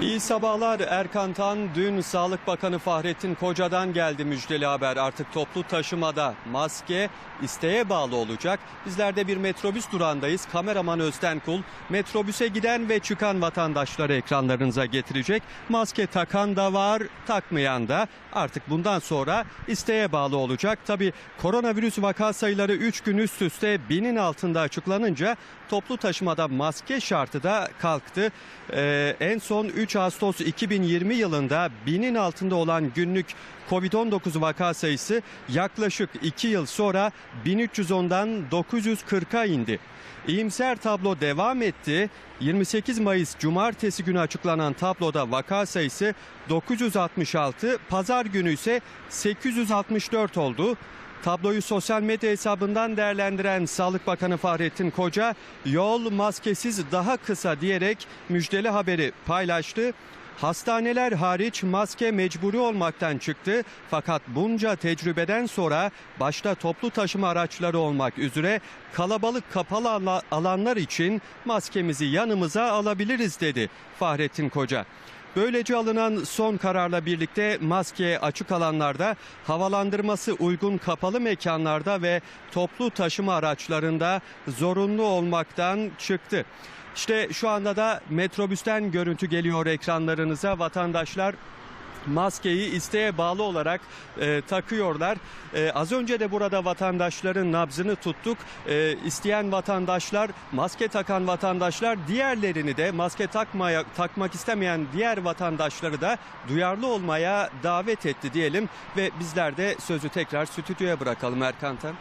İyi sabahlar Erkan Tan. Dün Sağlık Bakanı Fahrettin Koca'dan geldi müjdeli haber. Artık toplu taşımada maske isteğe bağlı olacak. Bizler de bir metrobüs durağındayız. Kameraman Özden Kul metrobüse giden ve çıkan vatandaşları ekranlarınıza getirecek. Maske takan da var, takmayan da. Artık bundan sonra isteğe bağlı olacak. Tabi koronavirüs vaka sayıları 3 gün üst üste binin altında açıklanınca toplu taşımada maske şartı da kalktı. Ee, en son 3 Ağustos 2020 yılında binin altında olan günlük Covid-19 vaka sayısı yaklaşık 2 yıl sonra 1310'dan 940'a indi. İyimser tablo devam etti. 28 Mayıs Cumartesi günü açıklanan tabloda vaka sayısı 966, pazar günü ise 864 oldu. Tabloyu sosyal medya hesabından değerlendiren Sağlık Bakanı Fahrettin Koca yol maskesiz daha kısa diyerek müjdeli haberi paylaştı. Hastaneler hariç maske mecburi olmaktan çıktı fakat bunca tecrübeden sonra başta toplu taşıma araçları olmak üzere kalabalık kapalı ala- alanlar için maskemizi yanımıza alabiliriz dedi Fahrettin Koca. Böylece alınan son kararla birlikte maske açık alanlarda, havalandırması uygun kapalı mekanlarda ve toplu taşıma araçlarında zorunlu olmaktan çıktı. İşte şu anda da metrobüsten görüntü geliyor ekranlarınıza. Vatandaşlar maskeyi isteğe bağlı olarak e, takıyorlar. E, az önce de burada vatandaşların nabzını tuttuk. E, isteyen vatandaşlar, maske takan vatandaşlar diğerlerini de maske takmaya takmak istemeyen diğer vatandaşları da duyarlı olmaya davet etti diyelim ve bizler de sözü tekrar stüdyoya bırakalım Erkan Tan.